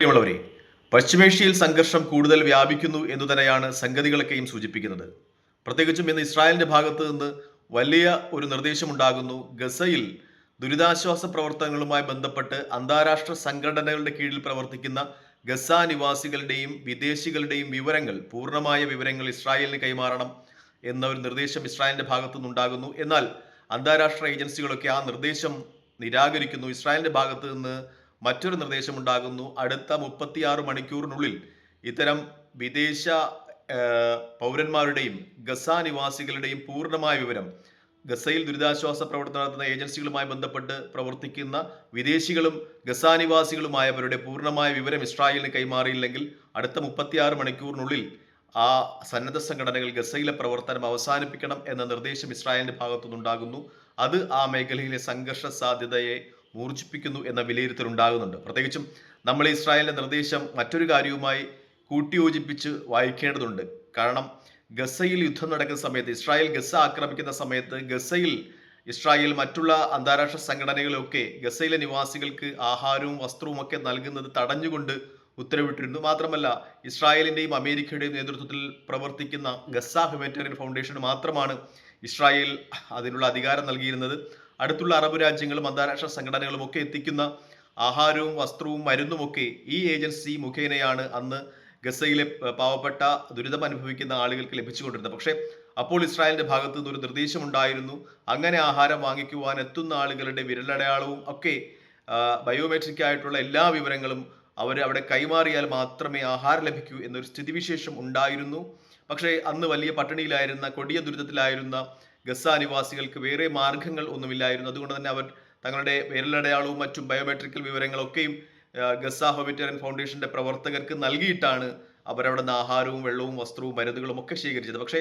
പ്രിയമുള്ളവരെ പശ്ചിമേഷ്യയിൽ സംഘർഷം കൂടുതൽ വ്യാപിക്കുന്നു എന്ന് തന്നെയാണ് സംഗതികളൊക്കെയും സൂചിപ്പിക്കുന്നത്. പ്രത്യേകിച്ചും ഇന്ന് ഇസ്രായേലിന്റെ ഭാഗത്ത് നിന്ന് വലിയ ഒരു നിർദ്ദേശമുണ്ടാകുന്നു. ഗസയിൽ ദുരിതാശ്വാസ പ്രവർത്തനങ്ങളുമായി ബന്ധപ്പെട്ട് അന്താരാഷ്ട്ര സംഘടനകളുടെ കീഴിൽ പ്രവർത്തിക്കുന്ന ഗസ നിവാസികളുടെയും വിദേശികളുടെയും വിവരങ്ങൾ പൂർണമായ വിവരങ്ങൾ ഇസ്രായേലിന് കൈമാറണം എന്ന ഒരു നിർദ്ദേശം ഇസ്രായേലിന്റെ ഭാഗത്തു നിന്നുണ്ടാകുന്നു. എന്നാൽ അന്താരാഷ്ട്ര ഏജൻസികളൊക്കെ ആ നിർദ്ദേശം നിരാകരിക്കുന്നു. ഇസ്രായേലിന്റെ ഭാഗത്ത് നിന്ന് മറ്റൊരു നിർദ്ദേശം ഉണ്ടാകുന്നു അടുത്ത മുപ്പത്തിയാറ് മണിക്കൂറിനുള്ളിൽ ഇത്തരം വിദേശ പൗരന്മാരുടെയും ഗസ നിവാസികളുടെയും പൂർണമായ വിവരം ഗസയിൽ ദുരിതാശ്വാസ പ്രവർത്തനം നടത്തുന്ന ഏജൻസികളുമായി ബന്ധപ്പെട്ട് പ്രവർത്തിക്കുന്ന വിദേശികളും ഗസ നിവാസികളുമായവരുടെ പൂർണമായ വിവരം ഇസ്രായേലിന് കൈമാറിയില്ലെങ്കിൽ അടുത്ത മുപ്പത്തിയാറ് മണിക്കൂറിനുള്ളിൽ ആ സന്നദ്ധ സംഘടനകൾ ഗസയിലെ പ്രവർത്തനം അവസാനിപ്പിക്കണം എന്ന നിർദ്ദേശം ഇസ്രായേലിന്റെ ഭാഗത്തുനിന്നുണ്ടാകുന്നു. അത് ആ മേഖലയിലെ സംഘർഷ സാധ്യതയെ മൂർച്ഛിപ്പിക്കുന്നു എന്ന വിലയിരുത്തൽ ഉണ്ടാകുന്നുണ്ട് പ്രത്യേകിച്ചും നമ്മൾ ഇസ്രായേലിന്റെ നിർദ്ദേശം മറ്റൊരു കാര്യവുമായി കൂട്ടിയോജിപ്പിച്ച് വായിക്കേണ്ടതുണ്ട്. കാരണം ഗസയിൽ യുദ്ധം നടക്കുന്ന സമയത്ത് ഇസ്രായേൽ ഗസ ആക്രമിക്കുന്ന സമയത്ത് ഗസയിൽ ഇസ്രായേൽ മറ്റുള്ള അന്താരാഷ്ട്ര സംഘടനകളൊക്കെ ഗസയിലെ നിവാസികൾക്ക് ആഹാരവും വസ്ത്രവും ഒക്കെ നൽകുന്നത് തടഞ്ഞുകൊണ്ട് ഉത്തരവിട്ടിരുന്നു. മാത്രമല്ല ഇസ്രായേലിന്റെയും അമേരിക്കയുടെയും നേതൃത്വത്തിൽ പ്രവർത്തിക്കുന്ന ഗസ ഹ്യൂമാനിറ്റേറിയൻ ഫൗണ്ടേഷന് മാത്രമാണ് ഇസ്രായേൽ അതിനുള്ള അധികാരം നൽകിയിരുന്നത്. അടുത്തുള്ള അറബ് രാജ്യങ്ങളും അന്താരാഷ്ട്ര സംഘടനകളും ഒക്കെ എത്തിക്കുന്ന ആഹാരവും വസ്ത്രവും മരുന്നുമൊക്കെ ഈ ഏജൻസി മുഖേനയാണ് അന്ന് ഗസയിലെ പാവപ്പെട്ട ദുരിതം അനുഭവിക്കുന്ന ആളുകൾക്ക് ലഭിച്ചുകൊണ്ടിരുന്നത്. പക്ഷേ അപ്പോൾ ഇസ്രായേലിന്റെ ഭാഗത്ത് നിന്ന് ഒരു നിർദ്ദേശമുണ്ടായിരുന്നു. അങ്ങനെ ആഹാരം വാങ്ങിക്കുവാൻ എത്തുന്ന ആളുകളുടെ വിരലടയാളവും ഒക്കെ ബയോമെട്രിക് ആയിട്ടുള്ള എല്ലാ വിവരങ്ങളും അവർ അവിടെ കൈമാറിയാൽ മാത്രമേ ആഹാരം ലഭിക്കൂ എന്നൊരു സ്ഥിതിവിശേഷം ഉണ്ടായിരുന്നു. പക്ഷേ അന്ന് വലിയ പട്ടിണിയിലായിരുന്ന കൊടിയ ദുരിതത്തിലായിരുന്ന ഗസ നിവാസികൾക്ക് വേറെ മാർഗങ്ങൾ ഒന്നുമില്ലായിരുന്നു. അതുകൊണ്ട് തന്നെ അവർ തങ്ങളുടെ വിരലടയാളവും മറ്റും ബയോമെട്രിക്കൽ വിവരങ്ങളൊക്കെയും ഗസ ഹോമിറ്റേറിയൻ ഫൗണ്ടേഷന്റെ പ്രവർത്തകർക്ക് നൽകിയിട്ടാണ് അവരവിടെ നിന്ന് ആഹാരവും വെള്ളവും വസ്ത്രവും മരുന്നുകളും ഒക്കെ ശേഖരിച്ചത്. പക്ഷേ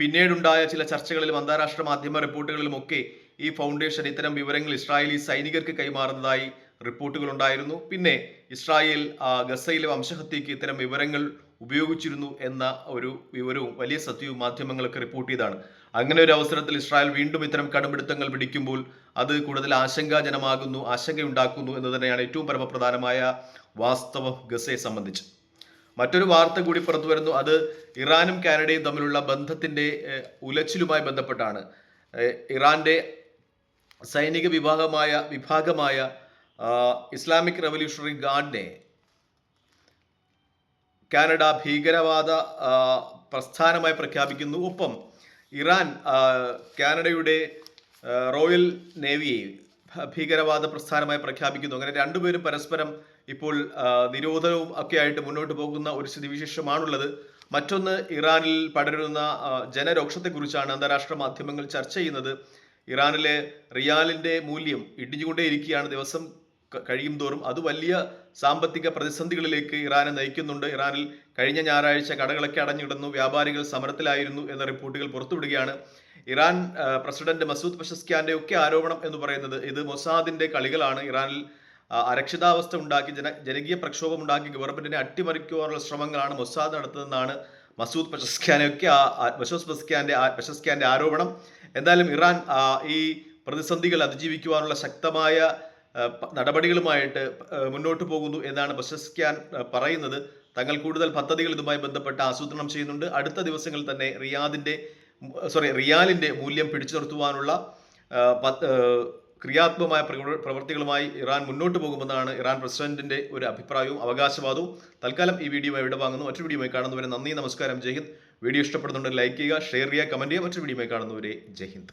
പിന്നീടുണ്ടായ ചില ചർച്ചകളിലും അന്താരാഷ്ട്ര മാധ്യമ റിപ്പോർട്ടുകളിലും ഒക്കെ ഈ ഫൗണ്ടേഷൻ ഇത്തരം വിവരങ്ങൾ ഇസ്രായേലി സൈനികർക്ക് കൈമാറുന്നതായി റിപ്പോർട്ടുകൾ ഉണ്ടായിരുന്നു പിന്നെ ഇസ്രായേൽ ഗസയിലെ വംശഹത്യക്ക് ഇത്തരം വിവരങ്ങൾ ഉപയോഗിച്ചിരുന്നു എന്ന ഒരു വിവരവും വലിയ സത്യവും മാധ്യമങ്ങളൊക്കെ റിപ്പോർട്ട് ചെയ്താണ്. അങ്ങനെ ഒരു അവസരത്തിൽ ഇസ്രായേൽ വീണ്ടും ഇത്തരം കടുംപിടുത്തങ്ങൾ പിടിക്കുമ്പോൾ അത് കൂടുതൽ ആശങ്കാജനമാകുന്നു ആശങ്കയുണ്ടാക്കുന്നു എന്ന് തന്നെയാണ് ഏറ്റവും പരമപ്രധാനമായ വാസ്തവം ഗസയെ സംബന്ധിച്ച്. മറ്റൊരു വാർത്ത കൂടി പുറത്തു വരുന്നു. അത് ഇറാനും കാനഡയും തമ്മിലുള്ള ബന്ധത്തിന്റെ ഉലച്ചിലുമായി ബന്ധപ്പെട്ടാണ്. ഇറാന്റെ സൈനിക വിഭാഗമായ വിഭാഗമായ ഇസ്ലാമിക് റവല്യൂഷണറി ഗാർഡിനെ കാനഡ ഭീകരവാദ പ്രസ്ഥാനമായി പ്രഖ്യാപിക്കുന്നു. ഒപ്പം ഇറാൻ കാനഡയുടെ റോയൽ നേവിയെ ഭീകരവാദ പ്രസ്ഥാനമായി പ്രഖ്യാപിക്കുന്നു. അങ്ങനെ രണ്ടുപേരും പരസ്പരം ഇപ്പോൾ നിരോധനവും ഒക്കെ ആയിട്ട് മുന്നോട്ട് പോകുന്ന ഒരു സ്ഥിതിവിശേഷമാണുള്ളത്. മറ്റൊന്ന് ഇറാനിൽ പടരുന്ന ജനരോക്ഷത്തെക്കുറിച്ചാണ് അന്താരാഷ്ട്ര മാധ്യമങ്ങൾ ചർച്ച ചെയ്യുന്നത്. ഇറാനിലെ റിയാലിന്റെ മൂല്യം ഇടിഞ്ഞുകൊണ്ടേയിരിക്കുകയാണ്. ദിവസം കഴിയും തോറും അത് വലിയ സാമ്പത്തിക പ്രതിസന്ധികളിലേക്ക് ഇറാനെ നയിക്കുന്നുണ്ട്. ഇറാനിൽ കഴിഞ്ഞ ഞായറാഴ്ച കടകളൊക്കെ അടഞ്ഞിടുന്നു വ്യാപാരികൾ സമരത്തിലായിരുന്നു എന്ന റിപ്പോർട്ടുകൾ പുറത്തുവിടുകയാണ്. ഇറാൻ പ്രസിഡന്റ് മസൂദ് പഷസ്ക്യാന്റെ ഒക്കെ ആരോപണം എന്ന് പറയുന്നത് ഇത് മൊസാദിന്റെ കളികളാണ്. ഇറാനിൽ അരക്ഷിതാവസ്ഥ ഉണ്ടാക്കി ജന ജനകീയ പ്രക്ഷോഭം ഉണ്ടാക്കി ഗവൺമെന്റിനെ അട്ടിമറിക്കുവാനുള്ള ശ്രമങ്ങളാണ് മൊസാദ് നടത്തുന്നതെന്നാണ് മസൂദ് പഷസ്ക്യാനെ ഒക്കെ ആ- ആ- മസൂദ് പഷസ്ക്യാന്റെ ആ- പഷസ്ക്യാന്റെ ആരോപണം. എന്തായാലും ഇറാൻ ഈ പ്രതിസന്ധികൾ അതിജീവിക്കുവാനുള്ള ശക്തമായ നടപടികളുമായിട്ട് മുന്നോട്ട് പോകുന്നു എന്നാണ് പഷസ്ക്യാൻ ആ, പറയുന്നത്. തങ്ങൾ കൂടുതൽ പദ്ധതികൾ ഇതുമായി ബന്ധപ്പെട്ട് ആസൂത്രണം ചെയ്യുന്നുണ്ട്. അടുത്ത ദിവസങ്ങളിൽ തന്നെ റിയാദിന്റെ സോറി റിയാലിന്റെ മൂല്യം പിടിച്ചു നിർത്തുവാനുള്ള ക്രിയാത്മകമായ പ്രവൃത്തികളുമായി ഇറാൻ മുന്നോട്ട് പോകുമെന്നാണ് ഇറാൻ പ്രസിഡന്റിന്റെ ഒരു അഭിപ്രായവും അവകാശവാദവും. തൽക്കാലം ഈ വീഡിയോ ഇവിടെ വാങ്ങുന്നു. മറ്റൊരു വീഡിയോ കാണുന്നവരെ നന്ദി നമസ്കാരം ജയ് ഹിന്ദ്. വീഡിയോ ഇഷ്ടപ്പെടുന്നുണ്ടെങ്കിൽ ലൈക്ക് ചെയ്യുക ഷെയർ ചെയ്യുക കമന്റ് ചെയ്യുക. മറ്റൊരു വീഡിയോ കാണുന്നവരെ ജയ് ഹിന്ദ്.